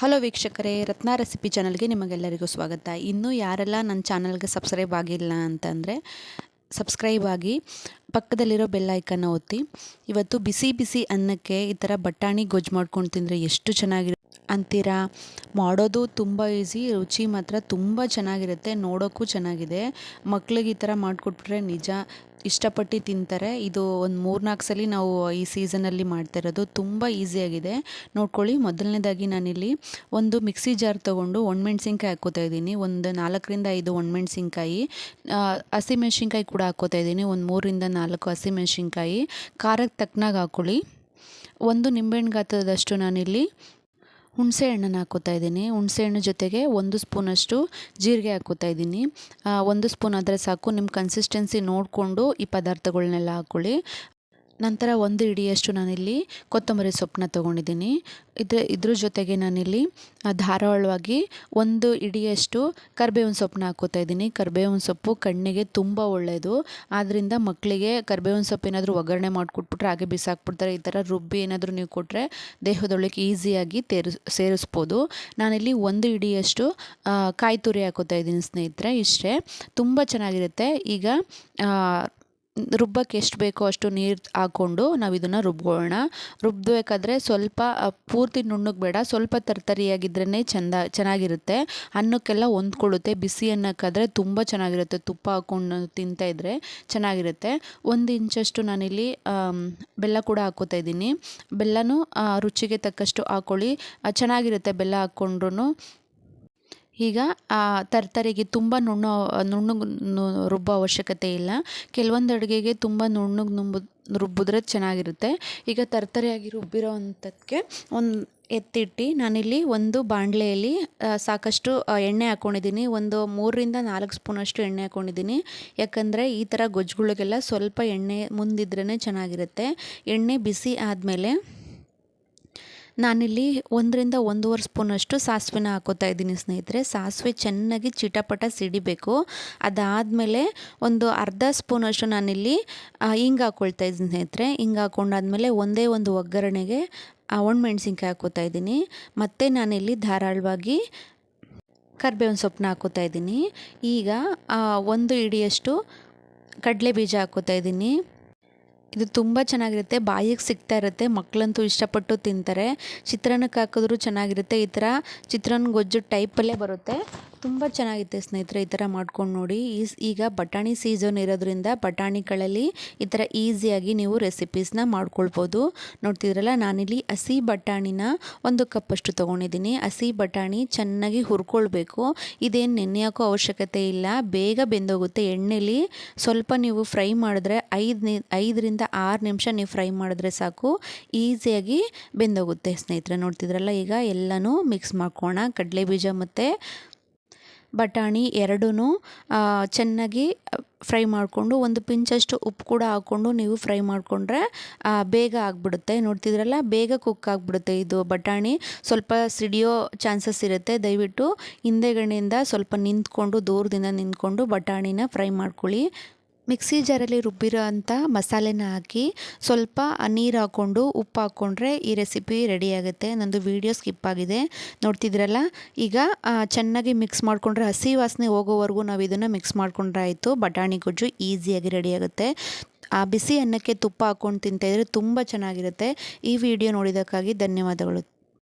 Hello ವೀಕ್ಷಕರೇ, ರತ್ನ recipe ಚಾನಲ್ಗೆ ನಿಮಗೆಲ್ಲರಿಗೂ ಸ್ವಾಗತ. ಇನ್ನೂ ಯಾರೆಲ್ಲ ನನ್ನ ಚಾನಲ್ಗೆ ಸಬ್ಸ್ಕ್ರೈಬ್ ಆಗಿಲ್ಲ ಅಂತಂದರೆ, ಸಬ್ಸ್ಕ್ರೈಬ್ ಆಗಿ ಪಕ್ಕದಲ್ಲಿರೋ ಬೆಲ್ಲೈಕನ್ನು ಒತ್ತಿ. ಇವತ್ತು ಬಿಸಿ ಬಿಸಿ ಅನ್ನಕ್ಕೆ ಈ ಥರ ಬಟಾಣಿ ಗೊಜ್ಜು ಮಾಡ್ಕೊಂಡು ತಿಂದರೆ ಎಷ್ಟು ಚೆನ್ನಾಗಿರುತ್ತೆ ಅಂತೀರಾ? ಮಾಡೋದು ತುಂಬ ಈಸಿ ರುಚಿ ಮಾತ್ರ ತುಂಬ ಚೆನ್ನಾಗಿರುತ್ತೆ, ನೋಡೋಕ್ಕೂ ಚೆನ್ನಾಗಿದೆ. ಮಕ್ಳಿಗೆ ಈ ಥರ ಮಾಡಿಕೊಟ್ಬಿಟ್ರೆ ನಿಜ, ಇಷ್ಟಪಟ್ಟು ತಿಂತಾರೆ. ಇದು ಒಂದು ಮೂರ್ನಾಲ್ಕು ಸಲ ನಾವು ಈ ಸೀಸನಲ್ಲಿ ಮಾಡ್ತಾ ಇರೋದು. ತುಂಬ ಈಸಿಯಾಗಿದೆ ನೋಡ್ಕೊಳ್ಳಿ, ಮೊದಲನೇದಾಗಿ ನಾನಿಲ್ಲಿ ಒಂದು ಮಿಕ್ಸಿ ಜಾರ್ ತೊಗೊಂಡು ಒಣಮೆಣ್ಸಿನ್ಕಾಯಿ ಹಾಕೋತಾ ಇದ್ದೀನಿ. ಒಂದು ನಾಲ್ಕರಿಂದ ಐದು ಒಣಮೆಣ್ಸಿನ್ಕಾಯಿ ಹಸಿಮೆಣ್ಸಿನ್ಕಾಯಿ ಕೂಡ ಹಾಕೋತಾ ಇದ್ದೀನಿ. ಒಂದು ಮೂರರಿಂದ ನಾಲ್ಕು ಹಸಿಮೆಣ್ಸಿನ್ಕಾಯಿ. ಖಾರಕ್ಕೆ ತಕ್ಕನಾಗಿ ಹಾಕ್ಕೊಳ್ಳಿ ಒಂದು ನಿಂಬೆಹಣ್ಣು ಗಾತ್ರದಷ್ಟು ನಾನಿಲ್ಲಿ ಹುಣಸೆ ಹಣ್ಣನ್ನು ಹಾಕೋತಾ ಇದ್ದೀನಿ. ಹುಣಸೆ ಹಣ್ಣು ಜೊತೆಗೆ ಒಂದು ಸ್ಪೂನಷ್ಟು ಜೀರಿಗೆ ಹಾಕೋತಾ ಇದ್ದೀನಿ. ಒಂದು ಸ್ಪೂನ್ ಆದರೆ ಸಾಕು. ನಿಮ್ಮ ಕನ್ಸಿಸ್ಟೆನ್ಸಿ ನೋಡಿಕೊಂಡು ಈ ಪದಾರ್ಥಗಳನ್ನೆಲ್ಲ ಹಾಕ್ಕೊಳ್ಳಿ ನಂತರ ಒಂದು ಹಿಡಿಯಷ್ಟು ನಾನಿಲ್ಲಿ ಕೊತ್ತಂಬರಿ ಸೊಪ್ಪನ್ನ ತೊಗೊಂಡಿದ್ದೀನಿ. ಇದ್ರ ಇದ್ರ ಜೊತೆಗೆ ನಾನಿಲ್ಲಿ ಧಾರಾಳವಾಗಿ ಒಂದು ಹಿಡಿಯಷ್ಟು ಕರ್ಬೇವಿನ ಸೊಪ್ಪನ್ನ ಹಾಕೋತಾ ಇದ್ದೀನಿ. ಕರ್ಬೇವಿನ ಸೊಪ್ಪು ಕಣ್ಣಿಗೆ ತುಂಬ ಒಳ್ಳೆಯದು ಆದ್ದರಿಂದ ಮಕ್ಕಳಿಗೆ ಕರ್ಬೇವಿನ ಸೊಪ್ಪು ಏನಾದರೂ ಒಗ್ಗರಣೆ ಮಾಡಿಕೊಟ್ಬಿಟ್ರೆ ಹಾಗೆ ಬಿಸಾಕ್ಬಿಡ್ತಾರೆ. ಈ ಥರ ರುಬ್ಬಿ ಏನಾದರೂ ನೀವು ಕೊಟ್ಟರೆ ದೇಹದೊಳಗೆ ಈಸಿಯಾಗಿ ತೇರಿಸ್ ಸೇರಿಸ್ಬೋದು. ನಾನಿಲ್ಲಿ ಒಂದು ಹಿಡಿಯಷ್ಟು ಕಾಯಿ ತುರಿ ಹಾಕೋತಾ ಇದ್ದೀನಿ ಸ್ನೇಹಿತರೆ, ಇಷ್ಟೇ. ತುಂಬ ಚೆನ್ನಾಗಿರುತ್ತೆ. ಈಗ ರುಬ್ಬಕ್ಕೆ ಎಷ್ಟು ಬೇಕೋ ಅಷ್ಟು ನೀರು ಹಾಕ್ಕೊಂಡು ನಾವು ಇದನ್ನು ರುಬ್ಕೊಳ್ಳೋಣ ರುಬ್ಬಬೇಕಾದ್ರೆ ಸ್ವಲ್ಪ ಪೂರ್ತಿ ನುಣ್ಣಗೆ ಬೇಡ. ಸ್ವಲ್ಪ ತರ್ತರಿಯಾಗಿದ್ರೇ ಚೆಂದ, ಚೆನ್ನಾಗಿರುತ್ತೆ. ಅನ್ನಕ್ಕೆಲ್ಲ ಹೊಂದ್ಕೊಳ್ಳುತ್ತೆ. ಬಿಸಿ ಅನ್ನಕ್ಕಾದರೆ ತುಂಬ ಚೆನ್ನಾಗಿರುತ್ತೆ. ತುಪ್ಪ ಹಾಕ್ಕೊಂಡು ತಿಂತಾಯಿದ್ರೆ ಚೆನ್ನಾಗಿರುತ್ತೆ. ಒಂದು ಇಂಚಷ್ಟು ನಾನಿಲ್ಲಿ ಬೆಲ್ಲ ಕೂಡ ಹಾಕೋತಾ ಇದ್ದೀನಿ. ಬೆಲ್ಲನೂ ರುಚಿಗೆ ತಕ್ಕಷ್ಟು ಹಾಕ್ಕೊಳ್ಳಿ ಚೆನ್ನಾಗಿರುತ್ತೆ ಬೆಲ್ಲ ಹಾಕ್ಕೊಂಡ್ರೂ ಈಗ ತರ್ತರಿಗೆ ತುಂಬ ನುಣ್ಣು ನುಣ್ಣಗೆ ರುಬ್ಬೋ ಅವಶ್ಯಕತೆ ಇಲ್ಲ. ಕೆಲವೊಂದು ಅಡುಗೆಗೆ ತುಂಬ ನುಣ್ಣಗೆ ನುಂಬು, ರುಬ್ಬಿದ್ರೆ ಚೆನ್ನಾಗಿರುತ್ತೆ. ಈಗ ತರ್ತರಿಯಾಗಿ ರುಬ್ಬಿರೋ ಅಂಥದ್ದಕ್ಕೆ ಒಂದು ಎತ್ತಿಟ್ಟು ನಾನಿಲ್ಲಿ ಒಂದು ಬಾಣಲೆಯಲ್ಲಿ ಸಾಕಷ್ಟು ಎಣ್ಣೆ ಹಾಕ್ಕೊಂಡಿದ್ದೀನಿ ಒಂದು ಮೂರರಿಂದ ನಾಲ್ಕು ಸ್ಪೂನಷ್ಟು ಎಣ್ಣೆ ಹಾಕ್ಕೊಂಡಿದ್ದೀನಿ ಯಾಕಂದರೆ ಈ ಥರ ಗೊಜ್ಜುಗಳಿಗೆಲ್ಲ ಸ್ವಲ್ಪ ಎಣ್ಣೆ ಮುಂದಿದ್ರೇ ಚೆನ್ನಾಗಿರುತ್ತೆ. ಎಣ್ಣೆ ಬಿಸಿ ಆದಮೇಲೆ ನಾನಿಲ್ಲಿ ಒಂದರಿಂದ ಒಂದೂವರೆ ಸ್ಪೂನಷ್ಟು ಸಾಸಿವೆನ ಹಾಕೋತಾ ಇದ್ದೀನಿ ಸ್ನೇಹಿತರೆ. ಸಾಸಿವೆ ಚೆನ್ನಾಗಿ ಚಿಟಪಟ ಸಿಡಿಬೇಕು. ಅದಾದಮೇಲೆ ಒಂದು ಅರ್ಧ ಸ್ಪೂನಷ್ಟು ನಾನಿಲ್ಲಿ ಹಿಂಗೆ ಹಾಕ್ಕೊಳ್ತಾ ಇದ್ದೀನಿ ಸ್ನೇಹಿತರೆ. ಹಿಂಗೆ ಹಾಕ್ಕೊಂಡಾದ್ಮೇಲೆ ಒಂದೇ ಒಂದು ಒಗ್ಗರಣೆಗೆ ಒಣಮೆಣ್ಸಿನ್ಕಾಯಿ ಹಾಕೋತಾ ಇದ್ದೀನಿ. ಮತ್ತು ನಾನಿಲ್ಲಿ ಧಾರಾಳವಾಗಿ ಕರ್ಬೇವಿನ ಸೊಪ್ಪನ್ನ ಹಾಕೋತಾ ಇದ್ದೀನಿ. ಈಗ ಒಂದು ಇಡಿಯಷ್ಟು ಕಡಲೆ ಬೀಜ ಹಾಕೋತಾ ಇದ್ದೀನಿ. ಇದು ತುಂಬ ಚೆನ್ನಾಗಿರುತ್ತೆ. ಬಾಯಿಗೆ ಸಿಗ್ತಾ ಇರುತ್ತೆ. ಮಕ್ಕಳಂತೂ ಇಷ್ಟಪಟ್ಟು ತಿಂತಾರೆ. ಚಿತ್ರಾನ್ನಕ್ಕೆ ಹಾಕಿದ್ರು ಚೆನ್ನಾಗಿರುತ್ತೆ. ಈ ಥರ ಚಿತ್ರಾನ್ನ ಗೊಜ್ಜು ಟೈಪಲ್ಲೇ ಬರುತ್ತೆ. ತುಂಬ ಚೆನ್ನಾಗಿರುತ್ತೆ ಸ್ನೇಹಿತರೆ ಈ ಥರ ಮಾಡ್ಕೊಂಡು ನೋಡಿ. ಈಗ ಬಟಾಣಿ ಸೀಸನ್ ಇರೋದ್ರಿಂದ ಬಟಾಣಿಗಳಲ್ಲಿ ಈ ಥರ ಈಸಿಯಾಗಿ ನೀವು ರೆಸಿಪೀಸ್ನ ಮಾಡ್ಕೊಳ್ಬೋದು. ನೋಡ್ತಿದ್ರಲ್ಲ, ನಾನಿಲ್ಲಿ ಹಸಿ ಬಟಾಣಿನ ಒಂದು ಕಪ್ಪಷ್ಟು ತೊಗೊಂಡಿದ್ದೀನಿ. ಹಸಿ ಬಟಾಣಿ ಚೆನ್ನಾಗಿ ಹುರ್ಕೊಳ್ಬೇಕು. ಇದೇನು ನೆನೆ ಅವಶ್ಯಕತೆ ಇಲ್ಲ. ಬೇಗ ಬೆಂದೋಗುತ್ತೆ. ಎಣ್ಣೆಲಿ ಸ್ವಲ್ಪ ನೀವು ಫ್ರೈ ಮಾಡಿದ್ರೆ ಐದು ನಿ ಐದರಿಂದ ಆರು ನಿಮಿಷ ನೀವು ಫ್ರೈ ಮಾಡಿದ್ರೆ ಸಾಕು. ಈಸಿಯಾಗಿ ಬೆಂದೋಗುತ್ತೆ ಸ್ನೇಹಿತರೆ. ನೋಡ್ತಿದ್ರಲ್ಲ ಈಗ ಎಲ್ಲನೂ ಮಿಕ್ಸ್ ಮಾಡ್ಕೋಣ. ಕಡಲೆ ಬೀಜ ಮತ್ತು ಬಟಾಣಿ ಎರಡೂ ಚೆನ್ನಾಗಿ ಫ್ರೈ ಮಾಡಿಕೊಂಡು ಒಂದು ಪಿಂಚಷ್ಟು ಉಪ್ಪು ಕೂಡ ಹಾಕ್ಕೊಂಡು ನೀವು ಫ್ರೈ ಮಾಡಿಕೊಂಡ್ರೆ ಬೇಗ ಆಗಿಬಿಡುತ್ತೆ. ನೋಡ್ತಿದ್ರಲ್ಲ, ಬೇಗ ಕುಕ್ ಆಗಿಬಿಡುತ್ತೆ ಇದು ಬಟಾಣಿ. ಸ್ವಲ್ಪ ಸಿಡಿಯೋ ಚಾನ್ಸಸ್ ಇರುತ್ತೆ. ದಯವಿಟ್ಟು ಹಿಂದೆಗಡೆಯಿಂದ ಸ್ವಲ್ಪ ನಿಂತ್ಕೊಂಡು, ದೂರದಿಂದ ನಿಂತ್ಕೊಂಡು ಬಟಾಣಿನ ಫ್ರೈ ಮಾಡ್ಕೊಳ್ಳಿ. ಮಿಕ್ಸಿ ಜಾರಲ್ಲಿ ರುಬ್ಬಿರೋ ಅಂಥ ಮಸಾಲೆನ ಹಾಕಿ ಸ್ವಲ್ಪ ನೀರು ಹಾಕ್ಕೊಂಡು ಉಪ್ಪು ಹಾಕ್ಕೊಂಡ್ರೆ ಈ ರೆಸಿಪಿ ರೆಡಿಯಾಗುತ್ತೆ ನಂದು ವೀಡಿಯೋ ಸ್ಕಿಪ್ ಆಗಿದೆ. ನೋಡ್ತಿದ್ರಲ್ಲ? ಈಗ ಚೆನ್ನಾಗಿ ಮಿಕ್ಸ್ ಮಾಡಿಕೊಂಡ್ರೆ ಹಸಿ ವಾಸನೆ ಹೋಗೋವರೆಗೂ ನಾವು ಇದನ್ನು ಮಿಕ್ಸ್ ಮಾಡಿಕೊಂಡ್ರೆ ಆಯಿತು ಬಟಾಣಿ ಗೊಜ್ಜು ಈಸಿಯಾಗಿ ರೆಡಿಯಾಗುತ್ತೆ ಆ ಬಿಸಿ ಅನ್ನಕ್ಕೆ ತುಪ್ಪ ಹಾಕ್ಕೊಂಡು ತಿಂತಾಯಿದ್ರೆ ತುಂಬ ಚೆನ್ನಾಗಿರುತ್ತೆ. ಈ ವಿಡಿಯೋ ನೋಡಿದ್ದಕ್ಕಾಗಿ ಧನ್ಯವಾದಗಳು.